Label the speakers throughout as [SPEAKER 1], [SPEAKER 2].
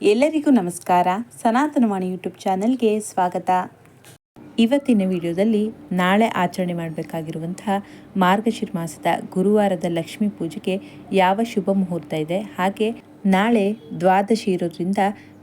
[SPEAKER 1] ಎಲ್ಲರಿಗೂ ನಮಸ್ಕಾರ. ಸನಾತನವಾಣಿ ಯೂಟ್ಯೂಬ್ ಚಾನೆಲ್ಗೆ ಸ್ವಾಗತ. ಇವತ್ತಿನ ವಿಡಿಯೋದಲ್ಲಿ ನಾಳೆ ಆಚರಣೆ ಮಾಡಬೇಕಾಗಿರುವಂತಹ ಮಾರ್ಗಶಿರ ಮಾಸದ ಗುರುವಾರದ ಲಕ್ಷ್ಮೀ ಪೂಜೆಗೆ ಯಾವ ಶುಭ ಮುಹೂರ್ತ ಇದೆ? ಹಾಗೆ ನಾಳೆ ದ್ವಾದಶಿ ಇರೋದ್ರಿಂದ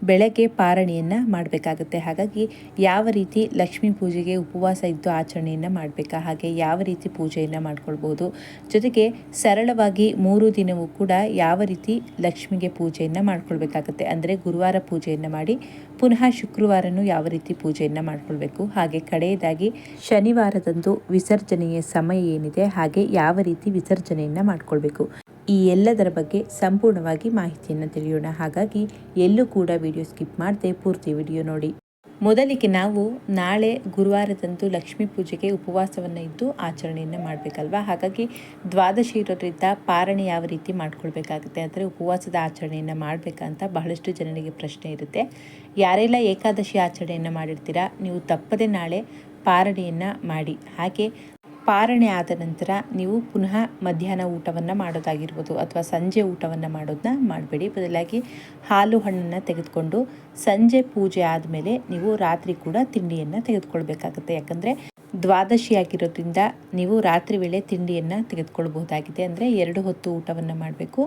[SPEAKER 1] ಬೆಳಗ್ಗೆ ಪಾರಣೆಯನ್ನು ಮಾಡಬೇಕಾಗುತ್ತೆ. ಹಾಗಾಗಿ ಯಾವ ರೀತಿ ಲಕ್ಷ್ಮೀ ಪೂಜೆಗೆ ಉಪವಾಸ ಇದ್ದು ಆಚರಣೆಯನ್ನು ಮಾಡಬೇಕಾ, ಹಾಗೆ ಯಾವ ರೀತಿ ಪೂಜೆಯನ್ನು ಮಾಡ್ಕೊಳ್ಬೋದು, ಜೊತೆಗೆ ಸರಳವಾಗಿ ಮೂರು ದಿನವೂ ಕೂಡ ಯಾವ ರೀತಿ ಲಕ್ಷ್ಮಿಗೆ ಪೂಜೆಯನ್ನು ಮಾಡ್ಕೊಳ್ಬೇಕಾಗುತ್ತೆ. ಅಂದರೆ ಗುರುವಾರ ಪೂಜೆಯನ್ನು ಮಾಡಿ ಪುನಃ ಶುಕ್ರವಾರನೂ ಯಾವ ರೀತಿ ಪೂಜೆಯನ್ನು ಮಾಡ್ಕೊಳ್ಬೇಕು, ಹಾಗೆ ಕಡೆಯದಾಗಿ ಶನಿವಾರದಂದು ವಿಸರ್ಜನೆಯ ಸಮಯ ಏನಿದೆ, ಹಾಗೆ ಯಾವ ರೀತಿ ವಿಸರ್ಜನೆಯನ್ನು ಮಾಡ್ಕೊಳ್ಬೇಕು. ಈ ಎಲ್ಲದರ ಬಗ್ಗೆ ಸಂಪೂರ್ಣವಾಗಿ ಮಾಹಿತಿಯನ್ನು ತಿಳಿಯೋಣ. ಹಾಗಾಗಿ ಎಲ್ಲೂ ಕೂಡ ವಿಡಿಯೋ ಸ್ಕಿಪ್ ಮಾಡದೆ ಪೂರ್ತಿ ವಿಡಿಯೋ ನೋಡಿ. ಮೊದಲಿಗೆ ನಾವು ನಾಳೆ ಗುರುವಾರದಂದು ಲಕ್ಷ್ಮೀ ಪೂಜೆಗೆ ಉಪವಾಸವನ್ನು ಇದ್ದು ಆಚರಣೆಯನ್ನು ಮಾಡಬೇಕಲ್ವಾ? ಹಾಗಾಗಿ ದ್ವಾದಶಿ ಇರೋದ್ರಿಂದ ಪಾರಣೆ ಯಾವ ರೀತಿ ಮಾಡ್ಕೊಳ್ಬೇಕಾಗುತ್ತೆ? ಅಂದರೆ ಉಪವಾಸದ ಆಚರಣೆಯನ್ನು ಮಾಡಬೇಕಂತ ಬಹಳಷ್ಟು ಜನರಿಗೆ ಪ್ರಶ್ನೆ ಇರುತ್ತೆ. ಯಾರೆಲ್ಲ ಏಕಾದಶಿ ಆಚರಣೆಯನ್ನು ಮಾಡಿರ್ತೀರಾ, ನೀವು ತಪ್ಪದೆ ನಾಳೆ ಪಾರಣೆಯನ್ನು ಮಾಡಿ. ಹಾಗೆ ಪಾರಣೆ ಆದ ನಂತರ ನೀವು ಪುನಃ ಮಧ್ಯಾಹ್ನ ಊಟವನ್ನು ಮಾಡೋದಾಗಿರ್ಬೋದು ಅಥವಾ ಸಂಜೆ ಊಟವನ್ನು ಮಾಡೋದನ್ನ ಮಾಡಬೇಡಿ. ಬದಲಾಗಿ ಹಾಲು ಹಣ್ಣನ್ನು ತೆಗೆದುಕೊಂಡು ಸಂಜೆ ಪೂಜೆ ಆದಮೇಲೆ ನೀವು ರಾತ್ರಿ ಕೂಡ ತಿಂಡಿಯನ್ನು ತೆಗೆದುಕೊಳ್ಬೇಕಾಗುತ್ತೆ. ಯಾಕಂದರೆ ದ್ವಾದಶಿ ಆಗಿರೋದ್ರಿಂದ ನೀವು ರಾತ್ರಿ ವೇಳೆ ತಿಂಡಿಯನ್ನು ತೆಗೆದುಕೊಳ್ಬಹುದಾಗಿದೆ. ಅಂದರೆ ಎರಡು ಹೊತ್ತು ಊಟವನ್ನು ಮಾಡಬೇಕು.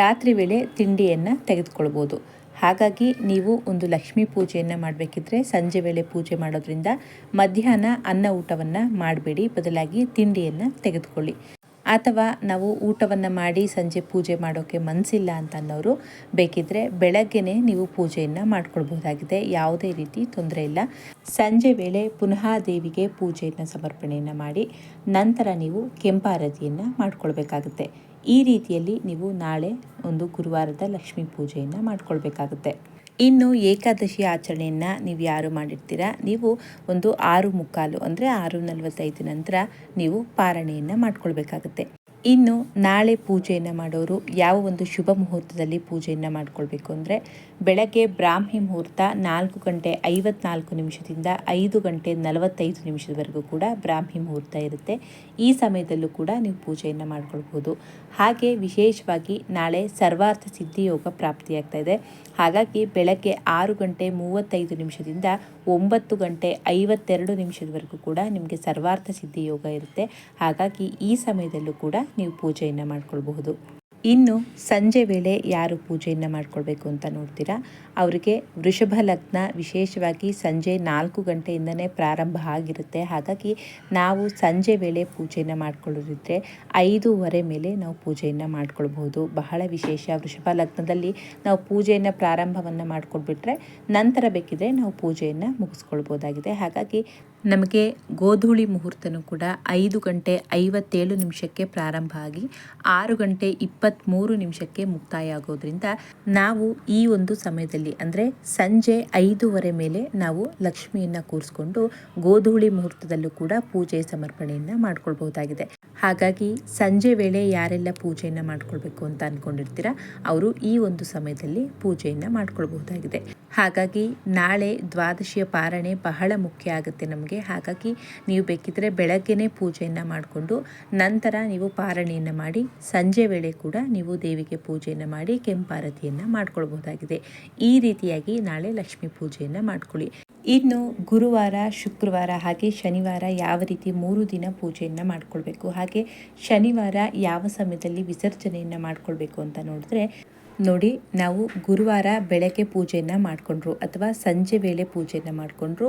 [SPEAKER 1] ರಾತ್ರಿ ವೇಳೆ ತಿಂಡಿಯನ್ನು ತೆಗೆದುಕೊಳ್ಬೋದು. ಹಾಗಾಗಿ ನೀವು ಒಂದು ಲಕ್ಷ್ಮೀ ಪೂಜೆಯನ್ನು ಮಾಡಬೇಕಿದ್ರೆ ಸಂಜೆ ವೇಳೆ ಪೂಜೆ ಮಾಡೋದ್ರಿಂದ ಮಧ್ಯಾಹ್ನ ಅನ್ನ ಊಟವನ್ನು ಮಾಡಬೇಡಿ, ಬದಲಾಗಿ ತಿಂಡಿಯನ್ನು ತೆಗೆದುಕೊಳ್ಳಿ. ಅಥವಾ ನಾವು ಊಟವನ್ನು ಮಾಡಿ ಸಂಜೆ ಪೂಜೆ ಮಾಡೋಕ್ಕೆ ಮನಸ್ಸಿಲ್ಲ ಅಂತ ಅನ್ನೋರು ಬೇಕಿದ್ರೆ ಬೆಳಗ್ಗೆನೆ ನೀವು ಪೂಜೆಯನ್ನು ಮಾಡ್ಕೊಳ್ಬಹುದಾಗಿದೆ. ಯಾವುದೇ ರೀತಿ ತೊಂದರೆ ಇಲ್ಲ. ಸಂಜೆ ವೇಳೆ ಪುನಃ ದೇವಿಗೆ ಪೂಜೆಯನ್ನು ಸಮರ್ಪಣೆಯನ್ನು ಮಾಡಿ ನಂತರ ನೀವು ಕೆಂಪಾರತಿಯನ್ನು ಮಾಡ್ಕೊಳ್ಬೇಕಾಗುತ್ತೆ. ಈ ರೀತಿಯಲ್ಲಿ ನೀವು ನಾಳೆ ಒಂದು ಗುರುವಾರದ ಲಕ್ಷ್ಮೀ ಪೂಜೆಯನ್ನು ಮಾಡ್ಕೊಳ್ಬೇಕಾಗುತ್ತೆ. ಇನ್ನು ಏಕಾದಶಿ ಆಚರಣೆಯನ್ನು ನೀವು ಯಾರು ಮಾಡಿರ್ತೀರಾ? ನೀವು ಒಂದು ಆರು ಮುಕ್ಕಾಲು, ಅಂದರೆ ಆರು ನಲವತ್ತೈದು ನಂತರ ನೀವು ಪಾರಣೆಯನ್ನು ಮಾಡ್ಕೊಳ್ಬೇಕಾಗುತ್ತೆ. ಇನ್ನು ನಾಳೆ ಪೂಜೆಯನ್ನು ಮಾಡೋರು ಯಾವ ಒಂದು ಶುಭ ಮುಹೂರ್ತದಲ್ಲಿ ಪೂಜೆಯನ್ನು ಮಾಡಿಕೊಳ್ಬೇಕು ಅಂದರೆ ಬೆಳಗ್ಗೆ ಬ್ರಾಹ್ಮಿ ಮುಹೂರ್ತ ನಾಲ್ಕು ಗಂಟೆ ಐವತ್ನಾಲ್ಕು ನಿಮಿಷದಿಂದ ಐದು ಗಂಟೆ ನಲವತ್ತೈದು ನಿಮಿಷದವರೆಗೂ ಕೂಡ ಬ್ರಾಹ್ಮಿ ಮುಹೂರ್ತ ಇರುತ್ತೆ. ಈ ಸಮಯದಲ್ಲೂ ಕೂಡ ನೀವು ಪೂಜೆಯನ್ನು ಮಾಡ್ಕೊಳ್ಬೋದು. ಹಾಗೆ ವಿಶೇಷವಾಗಿ ನಾಳೆ ಸರ್ವಾರ್ಥ ಸಿದ್ಧಿ ಯೋಗ ಪ್ರಾಪ್ತಿಯಾಗ್ತಾ ಇದೆ. ಹಾಗಾಗಿ ಬೆಳಗ್ಗೆ ಆರು ಗಂಟೆ ಮೂವತ್ತೈದು ನಿಮಿಷದಿಂದ ಒಂಬತ್ತು ಗಂಟೆ ಐವತ್ತೆರಡು ನಿಮಿಷದವರೆಗೂ ಕೂಡ ನಿಮಗೆ ಸರ್ವಾರ್ಥ ಸಿದ್ಧಿ ಯೋಗ ಇರುತ್ತೆ. ಹಾಗಾಗಿ ಈ ಸಮಯದಲ್ಲೂ ಕೂಡ ನೀವು ಪೂಜೆಯನ್ನು ಮಾಡ್ಕೊಳ್ಬಹುದು. ಇನ್ನು ಸಂಜೆ ವೇಳೆ ಯಾರು ಪೂಜೆಯನ್ನು ಮಾಡ್ಕೊಳ್ಬೇಕು ಅಂತ ನೋಡ್ತೀರಾ? ಅವರಿಗೆ ವೃಷಭ ಲಗ್ನ ವಿಶೇಷವಾಗಿ ಸಂಜೆ ನಾಲ್ಕು ಗಂಟೆಯಿಂದನೇ ಪ್ರಾರಂಭ ಆಗಿರುತ್ತೆ. ಹಾಗಾಗಿ ನಾವು ಸಂಜೆ ವೇಳೆ ಪೂಜೆಯನ್ನು ಮಾಡ್ಕೊಳ್ಳೋದಿದ್ರೆ ಐದೂವರೆ ಮೇಲೆ ನಾವು ಪೂಜೆಯನ್ನು ಮಾಡ್ಕೊಳ್ಬಹುದು. ಬಹಳ ವಿಶೇಷ. ವೃಷಭ ಲಗ್ನದಲ್ಲಿ ನಾವು ಪೂಜೆಯನ್ನು ಪ್ರಾರಂಭವನ್ನು ಮಾಡ್ಕೊಳ್ಬಿಟ್ರೆ ನಂತರ ಬೇಕಿದ್ರೆ ನಾವು ಪೂಜೆಯನ್ನು ಮುಗಿಸ್ಕೊಳ್ಬೋದಾಗಿದೆ. ಹಾಗಾಗಿ ನಮಗೆ ಗೋಧೂಳಿ ಮುಹೂರ್ತನೂ ಕೂಡ ಐದು ಗಂಟೆ ಐವತ್ತೇಳು ನಿಮಿಷಕ್ಕೆ ಪ್ರಾರಂಭ ಆಗಿ ಆರು ಗಂಟೆ ಇಪ್ಪತ್ತ್ಮೂರು ನಿಮಿಷಕ್ಕೆ ಮುಕ್ತಾಯ ಆಗೋದ್ರಿಂದ ನಾವು ಈ ಒಂದು ಸಮಯದಲ್ಲಿ ಅಂದರೆ ಸಂಜೆ ಐದೂವರೆ ಮೇಲೆ ನಾವು ಲಕ್ಷ್ಮಿಯನ್ನು ಕೂರಿಸ್ಕೊಂಡು ಗೋಧೂಳಿ ಮುಹೂರ್ತದಲ್ಲೂ ಕೂಡ ಪೂಜೆ ಸಮರ್ಪಣೆಯನ್ನು ಮಾಡ್ಕೊಳ್ಬಹುದಾಗಿದೆ. ಹಾಗಾಗಿ ಸಂಜೆ ವೇಳೆ ಯಾರೆಲ್ಲ ಪೂಜೆಯನ್ನು ಮಾಡ್ಕೊಳ್ಬೇಕು ಅಂತ ಅಂದ್ಕೊಂಡಿರ್ತೀರ ಅವರು ಈ ಒಂದು ಸಮಯದಲ್ಲಿ ಪೂಜೆಯನ್ನು ಮಾಡ್ಕೊಳ್ಬಹುದಾಗಿದೆ. ಹಾಗಾಗಿ ನಾಳೆ ದ್ವಾದಶಿಯ ಪಾರಣೆ ಬಹಳ ಮುಖ್ಯ ಆಗುತ್ತೆ ನಮಗೆ. ಹಾಗಾಗಿ ನೀವು ಬೇಕಿದ್ದರೆ ಬೆಳಗ್ಗೆನೆ ಪೂಜೆಯನ್ನು ಮಾಡಿಕೊಂಡು ನಂತರ ನೀವು ಪಾರಣೆಯನ್ನು ಮಾಡಿ ಸಂಜೆ ವೇಳೆ ಕೂಡ ನೀವು ದೇವಿಗೆ ಪೂಜೆಯನ್ನು ಮಾಡಿ ಕೆಂಪಾರತಿಯನ್ನು ಮಾಡ್ಕೊಳ್ಬೋದಾಗಿದೆ ಈ ರೀತಿಯಾಗಿ ನಾಳೆ ಲಕ್ಷ್ಮೀ ಪೂಜೆಯನ್ನು ಮಾಡ್ಕೊಳ್ಳಿ. ಇನ್ನು ಗುರುವಾರ, ಶುಕ್ರವಾರ ಹಾಗೆ ಶನಿವಾರ ಯಾವ ರೀತಿ ಮೂರು ದಿನ ಪೂಜೆಯನ್ನು ಮಾಡ್ಕೊಳ್ಬೇಕು, ಹಾಗೆ ಶನಿವಾರ ಯಾವ ಸಮಯದಲ್ಲಿ ವಿಸರ್ಜನೆಯನ್ನು ಮಾಡ್ಕೊಳ್ಬೇಕು ಅಂತ ನೋಡಿದ್ರೆ ನೋಡಿ, ನಾವು ಗುರುವಾರ ಬೆಳಗ್ಗೆ ಪೂಜೆಯನ್ನು ಮಾಡಿಕೊಂಡ್ರು ಅಥವಾ ಸಂಜೆ ವೇಳೆ ಪೂಜೆಯನ್ನು ಮಾಡಿಕೊಂಡ್ರು,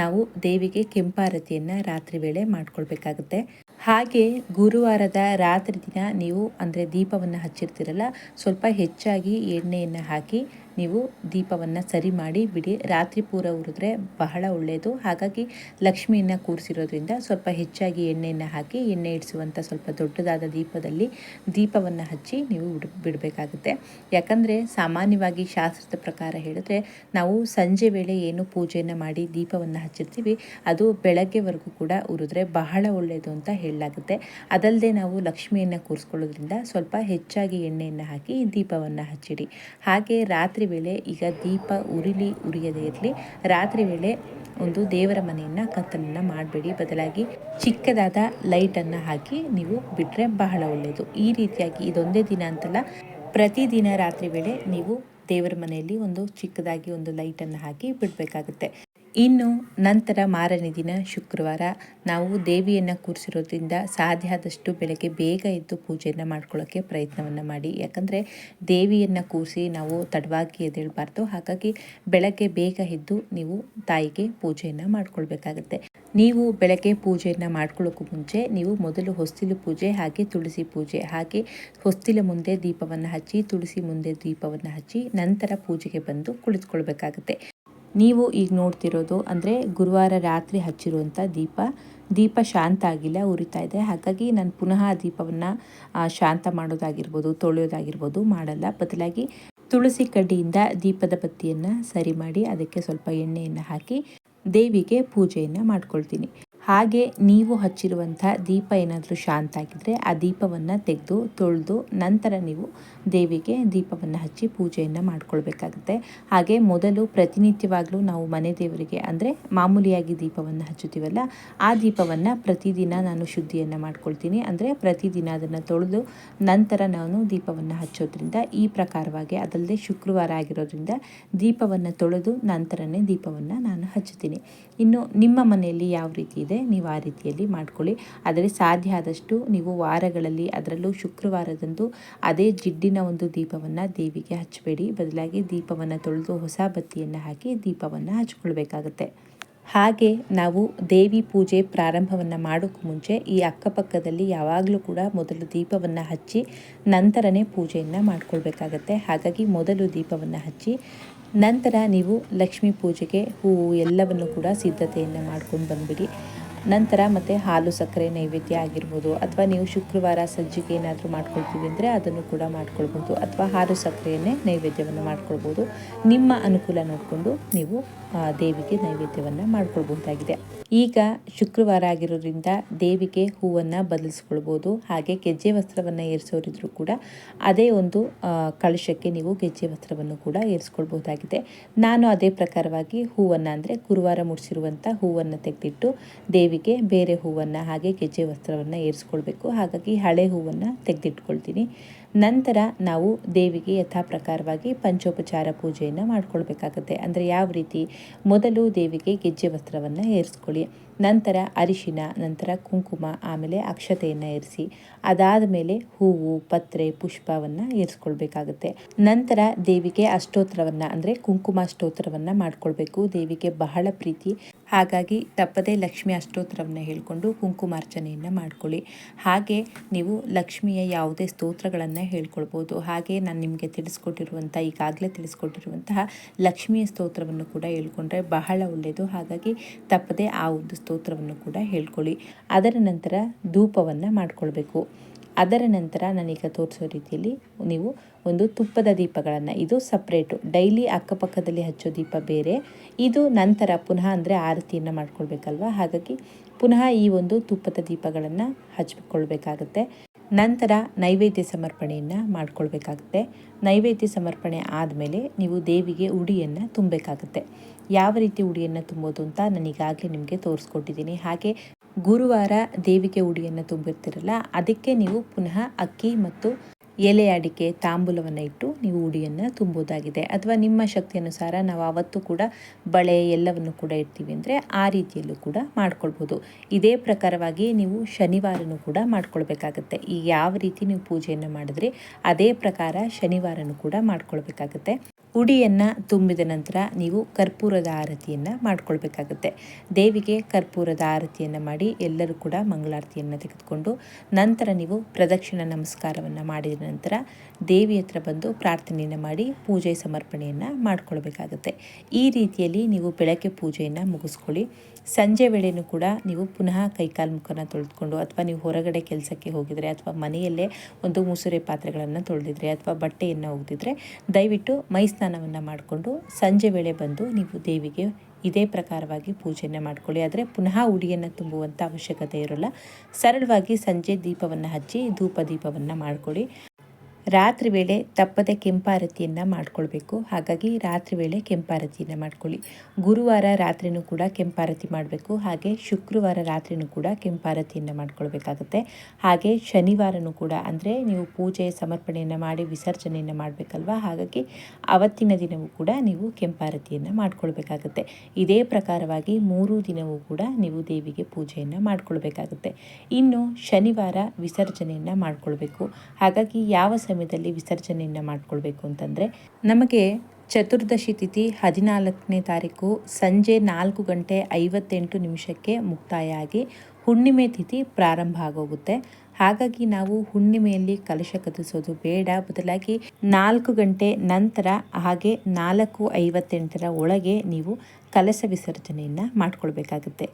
[SPEAKER 1] ನಾವು ದೇವಿಗೆ ಕೆಂಪಾರತಿಯನ್ನು ರಾತ್ರಿ ವೇಳೆ ಮಾಡ್ಕೊಳ್ಬೇಕಾಗುತ್ತೆ. ಹಾಗೆ ಗುರುವಾರದ ರಾತ್ರಿ ದಿನ ನೀವು ಅಂದರೆ ದೀಪವನ್ನು ಹಚ್ಚಿರ್ತೀರಲ್ಲ, ಸ್ವಲ್ಪ ಹೆಚ್ಚಾಗಿ ಎಣ್ಣೆಯನ್ನು ಹಾಕಿ ನೀವು ದೀಪವನ್ನು ಸರಿ ಮಾಡಿ ಬಿಡಿ. ರಾತ್ರಿ ಪೂರ ಉರಿದ್ರೆ ಬಹಳ ಒಳ್ಳೆಯದು ಹಾಗಾಗಿ ಲಕ್ಷ್ಮಿಯನ್ನು ಕೂರಿಸಿರೋದ್ರಿಂದ ಸ್ವಲ್ಪ ಹೆಚ್ಚಾಗಿ ಎಣ್ಣೆಯನ್ನು ಹಾಕಿ, ಎಣ್ಣೆ ಇಡಿಸುವಂಥ ಸ್ವಲ್ಪ ದೊಡ್ಡದಾದ ದೀಪದಲ್ಲಿ ದೀಪವನ್ನು ಹಚ್ಚಿ ನೀವು ಬಿಡ್ ಬಿಡಬೇಕಾಗುತ್ತೆ. ಯಾಕಂದರೆ ಸಾಮಾನ್ಯವಾಗಿ ಶಾಸ್ತ್ರದ ಪ್ರಕಾರ ಹೇಳಿದ್ರೆ ನಾವು ಸಂಜೆ ವೇಳೆ ಏನು ಪೂಜೆಯನ್ನು ಮಾಡಿ ದೀಪವನ್ನು ಹಚ್ಚಿರ್ತೀವಿ, ಅದು ಬೆಳಗ್ಗೆವರೆಗೂ ಕೂಡ ಉರಿದ್ರೆ ಬಹಳ ಒಳ್ಳೆಯದು ಅಂತ ಹೇಳಲಾಗುತ್ತೆ. ಅದಲ್ಲದೆ ನಾವು ಲಕ್ಷ್ಮಿಯನ್ನು ಕೂರಿಸ್ಕೊಳ್ಳೋದ್ರಿಂದ ಸ್ವಲ್ಪ ಹೆಚ್ಚಾಗಿ ಎಣ್ಣೆಯನ್ನು ಹಾಕಿ ದೀಪವನ್ನು ಹಚ್ಚಿಡಿ. ಹಾಗೆ ರಾತ್ರಿ ವೇಳೆ ಈಗ ದೀಪ ಉರಿಲಿ, ಉರಿಯದೇ ಇರಲಿ, ರಾತ್ರಿ ವೇಳೆ ಒಂದು ದೇವರ ಮನೆಯನ್ನು, ಕತ್ತಲನ್ನು ಮಾಡಬೇಡಿ. ಬದಲಾಗಿ ಚಿಕ್ಕದಾದ ಲೈಟನ್ನು ಹಾಕಿ ನೀವು ಬಿಟ್ಟರೆ ಬಹಳ ಒಳ್ಳೆಯದು ಈ ರೀತಿಯಾಗಿ ಇದೊಂದೇ ದಿನ ಅಂತಲ್ಲ, ಪ್ರತಿದಿನ ರಾತ್ರಿ ವೇಳೆ ನೀವು ದೇವರ ಮನೆಯಲ್ಲಿ ಒಂದು ಚಿಕ್ಕದಾಗಿ ಒಂದು ಲೈಟನ್ನು ಹಾಕಿ ಬಿಡಬೇಕಾಗುತ್ತೆ. ಇನ್ನು ನಂತರ ಮಾರನೇ ದಿನ ಶುಕ್ರವಾರ ನಾವು ದೇವಿಯನ್ನು ಕೂರಿಸಿರೋದ್ರಿಂದ ಸಾಧ್ಯ ಆದಷ್ಟು ಬೆಳಗ್ಗೆ ಬೇಗ ಎದ್ದು ಪೂಜೆಯನ್ನು ಮಾಡ್ಕೊಳ್ಳೋಕ್ಕೆ ಪ್ರಯತ್ನವನ್ನು ಮಾಡಿ. ಯಾಕಂದರೆ ದೇವಿಯನ್ನು ಕೂರಿಸಿ ನಾವು ತಡವಾಗಿ ಎದ್ದೇಳಬಾರ್ದು. ಹಾಗಾಗಿ ಬೆಳಗ್ಗೆ ಬೇಗ ಎದ್ದು ನೀವು ತಾಯಿಗೆ ಪೂಜೆಯನ್ನು ಮಾಡ್ಕೊಳ್ಬೇಕಾಗತ್ತೆ. ನೀವು ಬೆಳಗ್ಗೆ ಪೂಜೆಯನ್ನು ಮಾಡ್ಕೊಳ್ಳೋಕ್ಕೂ ಮುಂಚೆ ನೀವು ಮೊದಲು ಹೊಸ್ತಿಲು ಪೂಜೆ, ಹಾಗೆ ತುಳಸಿ ಪೂಜೆ. ಹಾಗೆ ಹೊಸ್ತಿಲ ಮುಂದೆ ದೀಪವನ್ನು ಹಚ್ಚಿ, ತುಳಸಿ ಮುಂದೆ ದೀಪವನ್ನು ಹಚ್ಚಿ ನಂತರ ಪೂಜೆಗೆ ಬಂದು ಕುಳಿತುಕೊಳ್ಬೇಕಾಗತ್ತೆ. ನೀವು ಈಗ ನೋಡ್ತಿರೋದು ಅಂದರೆ ಗುರುವಾರ ರಾತ್ರಿ ಹಚ್ಚಿರುವಂಥ ದೀಪ. ದೀಪ ಶಾಂತ ಆಗಿಲ್ಲ, ಉರಿತಾ ಇದೆ. ಹಾಗಾಗಿ ನಾನು ಪುನಃ ದೀಪವನ್ನು ಶಾಂತ ಮಾಡೋದಾಗಿರ್ಬೋದು, ತೊಳೆಯೋದಾಗಿರ್ಬೋದು ಮಾಡಲ್ಲ. ಬದಲಾಗಿ ತುಳಸಿ ಕಡ್ಡಿಯಿಂದ ದೀಪದ ಬತ್ತಿಯನ್ನು ಸರಿ ಮಾಡಿ ಅದಕ್ಕೆ ಸ್ವಲ್ಪ ಎಣ್ಣೆಯನ್ನು ಹಾಕಿ ದೇವಿಗೆ ಪೂಜೆಯನ್ನು ಮಾಡ್ಕೊಳ್ತೀನಿ. ಹಾಗೆ ನೀವು ಹಚ್ಚಿರುವಂಥ ದೀಪ ಏನಾದರೂ ಶಾಂತ ಆಗಿದ್ದರೆ ಆ ದೀಪವನ್ನು ತೆಗೆದು, ತೊಳೆದು ನಂತರ ನೀವು ದೇವಿಗೆ ದೀಪವನ್ನು ಹಚ್ಚಿ ಪೂಜೆಯನ್ನು ಮಾಡಿಕೊಳ್ಬೇಕಾಗುತ್ತೆ. ಹಾಗೆ ಮೊದಲು ಪ್ರತಿನಿತ್ಯವಾಗಲೂ ನಾವು ಮನೆ ದೇವರಿಗೆ ಅಂದರೆ ಮಾಮೂಲಿಯಾಗಿ ದೀಪವನ್ನು ಹಚ್ಚುತ್ತೀವಲ್ಲ, ಆ ದೀಪವನ್ನು ಪ್ರತಿದಿನ ನಾನು ಶುದ್ಧಿಯನ್ನು ಮಾಡ್ಕೊಳ್ತೀನಿ. ಅಂದರೆ ಪ್ರತಿದಿನ ಅದನ್ನು ತೊಳೆದು ನಂತರ ನಾನು ದೀಪವನ್ನು ಹಚ್ಚೋದ್ರಿಂದ, ಈ ಪ್ರಕಾರವಾಗಿ ಅದಲ್ಲದೆ ಶುಕ್ರವಾರ ಆಗಿರೋದ್ರಿಂದ ದೀಪವನ್ನು ತೊಳೆದು ನಂತರನೇ ದೀಪವನ್ನು ನಾನು ಹಚ್ಚುತ್ತೀನಿ. ಇನ್ನು ನಿಮ್ಮ ಮನೆಯಲ್ಲಿ ಯಾವ ರೀತಿ ಇದೆ, ನೀವು ಆ ರೀತಿಯಲ್ಲಿ ಮಾಡ್ಕೊಳ್ಳಿ. ಆದರೆ ಸಾಧ್ಯ ಆದಷ್ಟು ನೀವು ವಾರಗಳಲ್ಲಿ, ಅದರಲ್ಲೂ ಶುಕ್ರವಾರದಂದು ಅದೇ ಜಿಡ್ಡಿನ ಒಂದು ದೀಪವನ್ನು ದೇವಿಗೆ ಹಚ್ಚಬೇಡಿ. ಬದಲಾಗಿ ದೀಪವನ್ನು ತೊಳೆದು ಹೊಸ ಬತ್ತಿಯನ್ನು ಹಾಕಿ ದೀಪವನ್ನು ಹಚ್ಕೊಳ್ಬೇಕಾಗತ್ತೆ. ಹಾಗೆ ನಾವು ದೇವಿ ಪೂಜೆ ಪ್ರಾರಂಭವನ್ನು ಮಾಡೋಕ್ಕೂ ಮುಂಚೆ ಈ ಅಕ್ಕಪಕ್ಕದಲ್ಲಿ ಯಾವಾಗಲೂ ಕೂಡ ಮೊದಲು ದೀಪವನ್ನು ಹಚ್ಚಿ ನಂತರನೇ ಪೂಜೆಯನ್ನು ಮಾಡ್ಕೊಳ್ಬೇಕಾಗತ್ತೆ. ಹಾಗಾಗಿ ಮೊದಲು ದೀಪವನ್ನು ಹಚ್ಚಿ ನಂತರ ನೀವು ಲಕ್ಷ್ಮೀ ಪೂಜೆಗೆ ಹೂವು ಎಲ್ಲವನ್ನು ಕೂಡ ಸಿದ್ಧತೆಯನ್ನು ಮಾಡ್ಕೊಂಡು ಬಂದ್ಬಿಡಿ. ನಂತರ ಮತ್ತು ಹಾಲು ಸಕ್ಕರೆ ನೈವೇದ್ಯ ಆಗಿರ್ಬೋದು, ಅಥವಾ ನೀವು ಶುಕ್ರವಾರ ಸಜ್ಜಿಗೆ ಏನಾದರೂ ಮಾಡ್ಕೊಳ್ತೀವಿ ಅಂದರೆ ಅದನ್ನು ಕೂಡ ಮಾಡ್ಕೊಳ್ಬೋದು, ಅಥವಾ ಹಾಲು ಸಕ್ಕರೆಯನ್ನೇ ನೈವೇದ್ಯವನ್ನು ಮಾಡ್ಕೊಳ್ಬೋದು. ನಿಮ್ಮ ಅನುಕೂಲ ನೋಡಿಕೊಂಡು ನೀವು ದೇವಿಗೆ ನೈವೇದ್ಯವನ್ನು ಮಾಡ್ಕೊಳ್ಬಹುದಾಗಿದೆ. ಈಗ ಶುಕ್ರವಾರ ಆಗಿರೋದ್ರಿಂದ ದೇವಿಗೆ ಹೂವನ್ನು ಬದಲಿಸ್ಕೊಳ್ಬೋದು. ಹಾಗೆ ಗೆಜ್ಜೆ ವಸ್ತ್ರವನ್ನು ಏರಿಸೋರಿದ್ರು ಕೂಡ ಅದೇ ಒಂದು ಕಳಶಕ್ಕೆ ನೀವು ಗೆಜ್ಜೆ ವಸ್ತ್ರವನ್ನು ಕೂಡ ಏರಿಸ್ಕೊಳ್ಬೋದಾಗಿದೆ. ನಾನು ಅದೇ ಪ್ರಕಾರವಾಗಿ ಹೂವನ್ನು ಅಂದರೆ ಗುರುವಾರ ಮುಡಿಸಿರುವಂಥ ಹೂವನ್ನು ತೆಗೆದಿಟ್ಟು ದೇವಿಗೆ ಬೇರೆ ಹೂವನ್ನು ಹಾಗೆ ಗೆಜ್ಜೆ ವಸ್ತ್ರವನ್ನು ಏರಿಸ್ಕೊಳ್ಬೇಕು. ಹಾಗಾಗಿ ಹಳೆ ಹೂವನ್ನು ತೆಗೆದಿಟ್ಕೊಳ್ತೀನಿ. ನಂತರ ನಾವು ದೇವಿಗೆ ಯಥಾ ಪ್ರಕಾರವಾಗಿ ಪಂಚೋಪಚಾರ ಪೂಜೆಯನ್ನು ಮಾಡ್ಕೊಳ್ಬೇಕಾಗುತ್ತೆ. ಅಂದರೆ ಯಾವ ರೀತಿ ಮೊದಲು ದೇವಿಗೆ ಗೆಜ್ಜೆ ವಸ್ತ್ರವನ್ನು ಏರಿಸ್ಕೊಳ್ಳಿ. ನಂತರ ಅರಿಶಿನ, ನಂತರ ಕುಂಕುಮ, ಆಮೇಲೆ ಅಕ್ಷತೆಯನ್ನು ಇರಿಸಿ, ಅದಾದ ಮೇಲೆ ಹೂವು, ಪತ್ರೆ, ಪುಷ್ಪವನ್ನು ಇರಿಸ್ಕೊಳ್ಬೇಕಾಗುತ್ತೆ. ನಂತರ ದೇವಿಗೆ ಅಷ್ಟೋತ್ರವನ್ನು, ಅಂದರೆ ಕುಂಕುಮ ಅಷ್ಟೋತ್ರವನ್ನು ಮಾಡ್ಕೊಳ್ಬೇಕು. ದೇವಿಗೆ ಬಹಳ ಪ್ರೀತಿ. ಹಾಗಾಗಿ ತಪ್ಪದೇ ಲಕ್ಷ್ಮಿ ಅಷ್ಟೋತ್ರವನ್ನು ಹೇಳಿಕೊಂಡು ಕುಂಕುಮಾರ್ಚನೆಯನ್ನು ಮಾಡ್ಕೊಳ್ಳಿ. ಹಾಗೆ ನೀವು ಲಕ್ಷ್ಮಿಯ ಯಾವುದೇ ಸ್ತೋತ್ರಗಳನ್ನು ಹೇಳ್ಕೊಳ್ಬೋದು. ಹಾಗೆ ನಾನು ನಿಮಗೆ ತಿಳಿಸ್ಕೊಟ್ಟಿರುವಂಥ ಈಗಾಗಲೇ ತಿಳಿಸ್ಕೊಟ್ಟಿರುವಂತಹ ಲಕ್ಷ್ಮಿಯ ಸ್ತೋತ್ರವನ್ನು ಕೂಡ ಹೇಳ್ಕೊಂಡ್ರೆ ಬಹಳ ಒಳ್ಳೆಯದು ಹಾಗಾಗಿ ತಪ್ಪದೇ ಆ ಒಂದು ಸ್ತೋತ್ರವನ್ನು ಕೂಡ ಹೇಳ್ಕೊಳ್ಳಿ. ಅದರ ನಂತರ ಧೂಪವನ್ನು ಮಾಡಿಕೊಳ್ಬೇಕು. ಅದರ ನಂತರ ನಾನೀಗ ತೋರಿಸೋ ರೀತಿಯಲ್ಲಿ ನೀವು ಒಂದು ತುಪ್ಪದ ದೀಪಗಳನ್ನು, ಇದು ಸಪ್ರೇಟು ಡೈಲಿ ಅಕ್ಕಪಕ್ಕದಲ್ಲಿ ಹಚ್ಚೋ ದೀಪ ಬೇರೆ. ಇದು ನಂತರ ಪುನಃ ಅಂದರೆ ಆರತಿಯನ್ನು ಮಾಡ್ಕೊಳ್ಬೇಕಲ್ವ? ಹಾಗಾಗಿ ಪುನಃ ಈ ಒಂದು ತುಪ್ಪದ ದೀಪಗಳನ್ನು ಹಚ್ಕೊಳ್ಬೇಕಾಗತ್ತೆ. ನಂತರ ನೈವೇದ್ಯ ಸಮರ್ಪಣೆಯನ್ನು ಮಾಡ್ಕೊಳ್ಬೇಕಾಗುತ್ತೆ. ನೈವೇದ್ಯ ಸಮರ್ಪಣೆ ಆದಮೇಲೆ ನೀವು ದೇವಿಗೆ ಉಡಿಯನ್ನು ತುಂಬಬೇಕಾಗುತ್ತೆ. ಯಾವ ರೀತಿ ಉಡಿಯನ್ನು ತುಂಬೋದು ಅಂತ ನಾನೀಗಾಗಲೇ ನಿಮಗೆ ತೋರಿಸ್ಕೊಟ್ಟಿದ್ದೀನಿ. ಹಾಗೆ ಗುರುವಾರ ದೇವಿಗೆ ಉಡಿಯನ್ನು ತುಂಬಿರ್ತಿರಲ್ಲ, ಅದಕ್ಕೆ ನೀವು ಪುನಃ ಅಕ್ಕಿ ಮತ್ತು ಎಲೆ ಅಡಿಕೆ ತಾಂಬೂಲವನ್ನು ಇಟ್ಟು ನೀವು ಉಡಿಯನ್ನು ತುಂಬೋದಾಗಿದೆ. ಅಥವಾ ನಿಮ್ಮ ಶಕ್ತಿ ಅನುಸಾರ ನಾವು ಆವತ್ತು ಕೂಡ ಬಳೆ ಎಲ್ಲವನ್ನು ಕೂಡ ಇಡ್ತೀವಿ ಅಂದರೆ ಆ ರೀತಿಯಲ್ಲೂ ಕೂಡ ಮಾಡ್ಕೊಳ್ಬೋದು. ಇದೇ ಪ್ರಕಾರವಾಗಿ ನೀವು ಶನಿವಾರನೂ ಕೂಡ ಮಾಡ್ಕೊಳ್ಬೇಕಾಗತ್ತೆ. ಈ ಯಾವ ರೀತಿ ನೀವು ಪೂಜೆಯನ್ನು ಮಾಡಿದ್ರಿ, ಅದೇ ಪ್ರಕಾರ ಶನಿವಾರನೂ ಕೂಡ ಮಾಡ್ಕೊಳ್ಬೇಕಾಗತ್ತೆ. ಉಡಿಯನ್ನು ತುಂಬಿದ ನಂತರ ನೀವು ಕರ್ಪೂರದ ಆರತಿಯನ್ನು ಮಾಡ್ಕೊಳ್ಬೇಕಾಗುತ್ತೆ. ದೇವಿಗೆ ಕರ್ಪೂರದ ಆರತಿಯನ್ನು ಮಾಡಿ ಎಲ್ಲರೂ ಕೂಡ ಮಂಗಳಾರತಿಯನ್ನು ತೆಗೆದುಕೊಂಡು ನಂತರ ನೀವು ಪ್ರದಕ್ಷಿಣ ನಮಸ್ಕಾರವನ್ನು ಮಾಡಿದ ನಂತರ ದೇವಿ ಹತ್ರ ಬಂದು ಪ್ರಾರ್ಥನೆಯನ್ನು ಮಾಡಿ ಪೂಜೆ ಸಮರ್ಪಣೆಯನ್ನು ಮಾಡ್ಕೊಳ್ಬೇಕಾಗುತ್ತೆ. ಈ ರೀತಿಯಲ್ಲಿ ನೀವು ಬೆಳಗ್ಗೆ ಪೂಜೆಯನ್ನು ಮುಗಿಸ್ಕೊಳ್ಳಿ. ಸಂಜೆ ವೇಳೆಯೂ ಕೂಡ ನೀವು ಪುನಃ ಕೈಕಾಲು ಮುಖನ ತೊಳೆದುಕೊಂಡು ಅಥವಾ ನೀವು ಹೊರಗಡೆ ಕೆಲಸಕ್ಕೆ ಹೋಗಿದರೆ ಅಥವಾ ಮನೆಯಲ್ಲೇ ಒಂದು ಮುಸುರೆ ಪಾತ್ರೆಗಳನ್ನು ತೊಳೆದಿದ್ರೆ ಅಥವಾ ಬಟ್ಟೆಯನ್ನು ಒಗೆದಿದ್ರೆ ದಯವಿಟ್ಟು ಮೈ ಸ್ನಾನವನ್ನು ಮಾಡಿಕೊಂಡು ಸಂಜೆ ವೇಳೆ ಬಂದು ನೀವು ದೇವಿಗೆ ಇದೇ ಪ್ರಕಾರವಾಗಿ ಪೂಜೆಯನ್ನು ಮಾಡ್ಕೊಳ್ಳಿ. ಆದರೆ ಪುನಃ ಉಡಿಯನ್ನು ತುಂಬುವಂಥ ಅವಶ್ಯಕತೆ ಇರೋಲ್ಲ. ಸರಳವಾಗಿ ಸಂಜೆ ದೀಪವನ್ನು ಹಚ್ಚಿ ಧೂಪ ದೀಪವನ್ನು ಮಾಡಿಕೊಡಿ ರಾತ್ರಿ ವೇಳೆ ತಪ್ಪದೆ ಕೆಂಪಾರತಿಯನ್ನು ಮಾಡ್ಕೊಳ್ಬೇಕು. ಹಾಗಾಗಿ ರಾತ್ರಿ ವೇಳೆ ಕೆಂಪಾರತಿಯನ್ನು ಮಾಡ್ಕೊಳ್ಳಿ. ಗುರುವಾರ ರಾತ್ರಿನೂ ಕೂಡ ಕೆಂಪಾರತಿ ಮಾಡಬೇಕು. ಹಾಗೆ ಶುಕ್ರವಾರ ರಾತ್ರಿನೂ ಕೂಡ ಕೆಂಪಾರತಿಯನ್ನು ಮಾಡ್ಕೊಳ್ಬೇಕಾಗುತ್ತೆ. ಹಾಗೆ ಶನಿವಾರನೂ ಕೂಡ ಅಂದರೆ ನೀವು ಪೂಜೆ, ಸಮರ್ಪಣೆಯನ್ನು ಮಾಡಿ, ವಿಸರ್ಜನೆಯನ್ನು ಮಾಡಬೇಕಲ್ವ? ಹಾಗಾಗಿ ಅವತ್ತಿನ ದಿನವೂ ಕೂಡ ನೀವು ಕೆಂಪಾರತಿಯನ್ನು ಮಾಡ್ಕೊಳ್ಬೇಕಾಗುತ್ತೆ. ಇದೇ ಪ್ರಕಾರವಾಗಿ ಮೂರು ದಿನವೂ ಕೂಡ ನೀವು ದೇವಿಗೆ ಪೂಜೆಯನ್ನು ಮಾಡ್ಕೊಳ್ಬೇಕಾಗುತ್ತೆ. ಇನ್ನು ಶನಿವಾರ ವಿಸರ್ಜನೆಯನ್ನು ಮಾಡಿಕೊಳ್ಬೇಕು. ಹಾಗಾಗಿ ಯಾವ ಸಮಯದಲ್ಲಿ ವಿಸರ್ಜನೆಯನ್ನು ಮಾಡ್ಕೊಳ್ಬೇಕು ಅಂತಂದರೆ ನಮಗೆ ಚತುರ್ದಶಿ ತಿಥಿ ಹದಿನಾಲ್ಕನೇ ತಾರೀಕು ಸಂಜೆ ನಾಲ್ಕು ಗಂಟೆ ಐವತ್ತೆಂಟು ನಿಮಿಷಕ್ಕೆ ಮುಕ್ತಾಯ ಆಗಿ ಹುಣ್ಣಿಮೆ ತಿಥಿ ಪ್ರಾರಂಭ ಆಗೋಗುತ್ತೆ. ಹಾಗಾಗಿ ನಾವು ಹುಣ್ಣಿಮೆಯಲ್ಲಿ ಕಲಶ ಕದಿಸೋದು ಬೇಡ. ಬದಲಾಗಿ ನಾಲ್ಕು ಗಂಟೆ ನಂತರ, ಹಾಗೆ ನಾಲ್ಕು ಐವತ್ತೆಂಟರ ಒಳಗೆ ನೀವು ಕಲಶ ವಿಸರ್ಜನೆಯನ್ನು ಮಾಡ್ಕೊಳ್ಬೇಕಾಗುತ್ತೆ.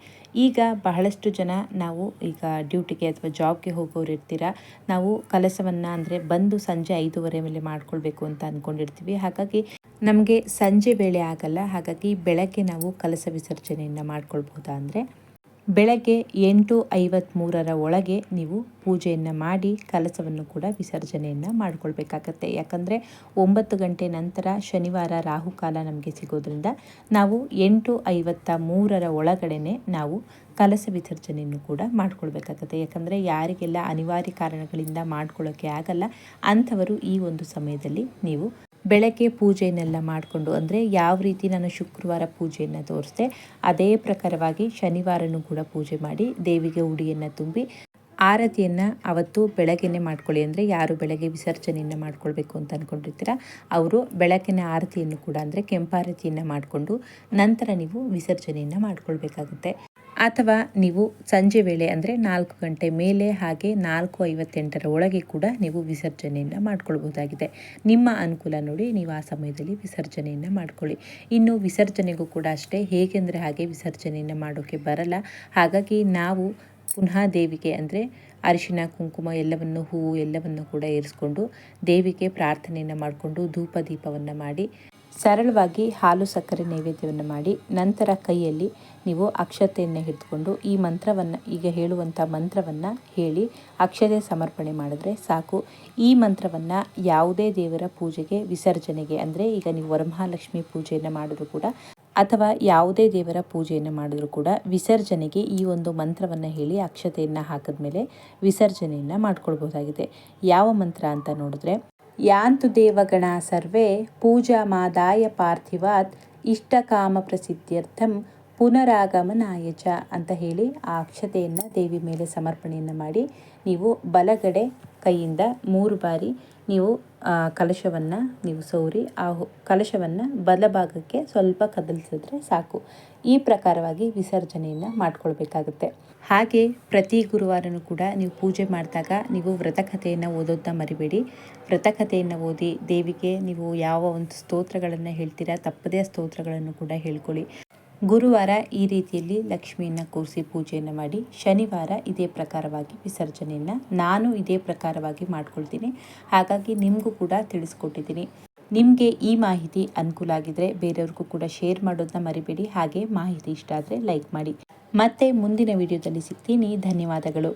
[SPEAKER 1] ಈಗ ಬಹಳಷ್ಟು ಜನ ನಾವು ಈಗ ಡ್ಯೂಟಿಗೆ ಅಥವಾ ಜಾಬ್ಗೆ ಹೋಗೋರು ಇರ್ತೀರ, ನಾವು ಕಲಸವನ್ನು ಅಂದರೆ ಬಂದು ಸಂಜೆ ಐದೂವರೆ ಮೇಲೆ ಮಾಡ್ಕೊಳ್ಬೇಕು ಅಂತ ಅಂದ್ಕೊಂಡಿರ್ತೀವಿ ಹಾಗಾಗಿ ನಮಗೆ ಸಂಜೆ ವೇಳೆ ಆಗಲ್ಲ. ಹಾಗಾಗಿ ಬೆಳಗ್ಗೆ ನಾವು ಕಲಸ ವಿಸರ್ಜನೆಯನ್ನು ಮಾಡ್ಕೊಳ್ಬೋದಾ ಅಂದರೆ ಬೆಳಗ್ಗೆ ಎಂಟು ಐವತ್ತ್ಮೂರರ ಒಳಗೆ ನೀವು ಪೂಜೆಯನ್ನು ಮಾಡಿ ಕಲಸವನ್ನು ಕೂಡ ವಿಸರ್ಜನೆಯನ್ನು ಮಾಡಿಕೊಳ್ಬೇಕಾಗತ್ತೆ. ಯಾಕಂದರೆ ಒಂಬತ್ತು ಗಂಟೆ ನಂತರ ಶನಿವಾರ ರಾಹುಕಾಲ ನಮಗೆ ಸಿಗೋದ್ರಿಂದ ನಾವು ಎಂಟು ಐವತ್ತ ಮೂರರ ಒಳಗಡೆ ನಾವು ಕಲಸ ವಿಸರ್ಜನೆಯನ್ನು ಕೂಡ ಮಾಡ್ಕೊಳ್ಬೇಕಾಗತ್ತೆ. ಯಾಕಂದರೆ ಯಾರಿಗೆಲ್ಲ ಅನಿವಾರ್ಯ ಕಾರಣಗಳಿಂದ ಮಾಡ್ಕೊಳ್ಳೋಕ್ಕೆ ಆಗಲ್ಲ, ಅಂಥವರು ಈ ಒಂದು ಸಮಯದಲ್ಲಿ ನೀವು ಬೆಳಗ್ಗೆ ಪೂಜೆಯನ್ನೆಲ್ಲ ಮಾಡಿಕೊಂಡು, ಅಂದರೆ ಯಾವ ರೀತಿ ನಾನು ಶುಕ್ರವಾರ ಪೂಜೆಯನ್ನು ತೋರಿಸಿದೆ, ಅದೇ ಪ್ರಕಾರವಾಗಿ ಶನಿವಾರನೂ ಕೂಡ ಪೂಜೆ ಮಾಡಿ ದೇವಿಗೆ ಉಡಿಯನ್ನು ತುಂಬಿ ಆರತಿಯನ್ನು ಅವತ್ತು ಬೆಳಗ್ಗೆನೆ ಮಾಡ್ಕೊಳ್ಳಿ. ಅಂದರೆ ಯಾರು ಬೆಳಗ್ಗೆ ವಿಸರ್ಜನೆಯನ್ನು ಮಾಡ್ಕೊಳ್ಬೇಕು ಅಂತ ಅಂದ್ಕೊಂಡಿರ್ತೀರ ಅವರು ಬೆಳಕಿನ ಆರತಿಯನ್ನು ಕೂಡ, ಅಂದರೆ ಕೆಂಪಾರತಿಯನ್ನು ಮಾಡಿಕೊಂಡು ನಂತರ ನೀವು ವಿಸರ್ಜನೆಯನ್ನು ಮಾಡ್ಕೊಳ್ಬೇಕಾಗುತ್ತೆ. ಅಥವಾ ನೀವು ಸಂಜೆ ವೇಳೆ ಅಂದರೆ ನಾಲ್ಕು ಗಂಟೆ ಮೇಲೆ ಹಾಗೆ ನಾಲ್ಕು ಐವತ್ತೆಂಟರ ಒಳಗೆ ಕೂಡ ನೀವು ವಿಸರ್ಜನೆಯನ್ನು ಮಾಡ್ಕೊಳ್ಬೋದಾಗಿದೆ ನಿಮ್ಮ ಅನುಕೂಲ ನೋಡಿ ನೀವು ಆ ಸಮಯದಲ್ಲಿ ವಿಸರ್ಜನೆಯನ್ನು ಮಾಡ್ಕೊಳ್ಳಿ. ಇನ್ನು ವಿಸರ್ಜನೆಗೂ ಕೂಡ ಅಷ್ಟೇ, ಹೇಗೆಂದರೆ ಹಾಗೆ ವಿಸರ್ಜನೆಯನ್ನು ಮಾಡೋಕ್ಕೆ ಬರಲ್ಲ. ಹಾಗಾಗಿ ನಾವು ಪುನಃ ದೇವಿಗೆ ಅಂದರೆ ಅರಿಶಿನ ಕುಂಕುಮ ಎಲ್ಲವನ್ನು, ಹೂವು ಎಲ್ಲವನ್ನು ಕೂಡ ಏರಿಸ್ಕೊಂಡು ದೇವಿಗೆ ಪ್ರಾರ್ಥನೆಯನ್ನು ಮಾಡಿಕೊಂಡು ಧೂಪ ದೀಪವನ್ನು ಮಾಡಿ ಸರಳವಾಗಿ ಹಾಲು ಸಕ್ಕರೆ ನೈವೇದ್ಯವನ್ನು ಮಾಡಿ ನಂತರ ಕೈಯಲ್ಲಿ ನೀವು ಅಕ್ಷತೆಯನ್ನು ಹಿಡಿದುಕೊಂಡು ಈ ಮಂತ್ರವನ್ನು, ಈಗ ಹೇಳುವಂಥ ಮಂತ್ರವನ್ನು ಹೇಳಿ ಅಕ್ಷತೆ ಸಮರ್ಪಣೆ ಮಾಡಿದ್ರೆ ಸಾಕು. ಈ ಮಂತ್ರವನ್ನು ಯಾವುದೇ ದೇವರ ಪೂಜೆಗೆ, ವಿಸರ್ಜನೆಗೆ, ಅಂದರೆ ಈಗ ನೀವು ವರಮಹಾಲಕ್ಷ್ಮಿ ಪೂಜೆಯನ್ನು ಮಾಡಿದ್ರು ಕೂಡ, ಅಥವಾ ಯಾವುದೇ ದೇವರ ಪೂಜೆಯನ್ನು ಮಾಡಿದ್ರು ಕೂಡ ವಿಸರ್ಜನೆಗೆ ಈ ಒಂದು ಮಂತ್ರವನ್ನು ಹೇಳಿ ಅಕ್ಷತೆಯನ್ನು ಹಾಕಿದ ಮೇಲೆ ವಿಸರ್ಜನೆಯನ್ನು ಮಾಡ್ಕೊಳ್ಬೋದಾಗಿದೆ. ಯಾವ ಮಂತ್ರ ಅಂತ ನೋಡಿದ್ರೆ ಯಾಂತು ದೇವಗಣ ಸರ್ವೇ ಪೂಜಾ ಮಾದಾಯ ಪಾರ್ಥಿವಾತ್ ಇಷ್ಟಕಾಮ ಪ್ರಸಿದ್ಧ್ಯರ್ಥಂ ಪುನರಾಗಮನಾಯ ಚ ಅಂತ ಹೇಳಿ ಆ ಅಕ್ಷತೆಯನ್ನು ದೇವಿ ಮೇಲೆ ಸಮರ್ಪಣೆಯನ್ನು ಮಾಡಿ ನೀವು ಬಲಗಡೆ ಕೈಯಿಂದ ಮೂರು ಬಾರಿ ನೀವು ಕಲಶವನ್ನು ನೀವು ಸೌರಿ, ಆ ಕಲಶವನ್ನು ಬಲಭಾಗಕ್ಕೆ ಸ್ವಲ್ಪ ಕದಲಿಸಿದ್ರೆ ಸಾಕು. ಈ ಪ್ರಕಾರವಾಗಿ ವಿಸರ್ಜನೆಯನ್ನು ಮಾಡ್ಕೊಳ್ಬೇಕಾಗುತ್ತೆ. ಹಾಗೆ ಪ್ರತಿ ಗುರುವಾರನೂ ಕೂಡ ನೀವು ಪೂಜೆ ಮಾಡಿದಾಗ ನೀವು ವ್ರತಕಥೆಯನ್ನು ಓದೋದನ್ನ ಮರಿಬೇಡಿ. ವ್ರತಕಥೆಯನ್ನು ಓದಿ ದೇವಿಗೆ ನೀವು ಯಾವ ಒಂದು ಸ್ತೋತ್ರಗಳನ್ನು ಹೇಳ್ತೀರಾ ತಪ್ಪದೇ ಸ್ತೋತ್ರಗಳನ್ನು ಕೂಡ ಹೇಳ್ಕೊಳ್ಳಿ. ಗುರುವಾರ ಈ ರೀತಿಯಲ್ಲಿ ಲಕ್ಷ್ಮಿಯನ್ನು ಕೂರಿಸಿ ಪೂಜೆಯನ್ನು ಮಾಡಿ ಶನಿವಾರ ಇದೇ ಪ್ರಕಾರವಾಗಿ ವಿಸರ್ಜನೆಯನ್ನು ನಾನು ಇದೇ ಪ್ರಕಾರವಾಗಿ ಮಾಡ್ಕೊಳ್ತೀನಿ. ಹಾಗಾಗಿ ನಿಮಗೂ ಕೂಡ ತಿಳಿಸ್ಕೊಟ್ಟಿದ್ದೀನಿ. ನಿಮಗೆ ಈ ಮಾಹಿತಿ ಅನುಕೂಲ ಆಗಿದ್ರೆ ಬೇರೆಯವ್ರಿಗೂ ಕೂಡ ಶೇರ್ ಮಾಡೋದನ್ನ ಮರಿಬೇಡಿ. ಹಾಗೆ ಮಾಹಿತಿ ಇಷ್ಟ ಆದರೆ ಲೈಕ್ ಮಾಡಿ. ಮತ್ತೆ ಮುಂದಿನ ವಿಡಿಯೋದಲ್ಲಿ ಸಿಗ್ತೀನಿ. ಧನ್ಯವಾದಗಳು.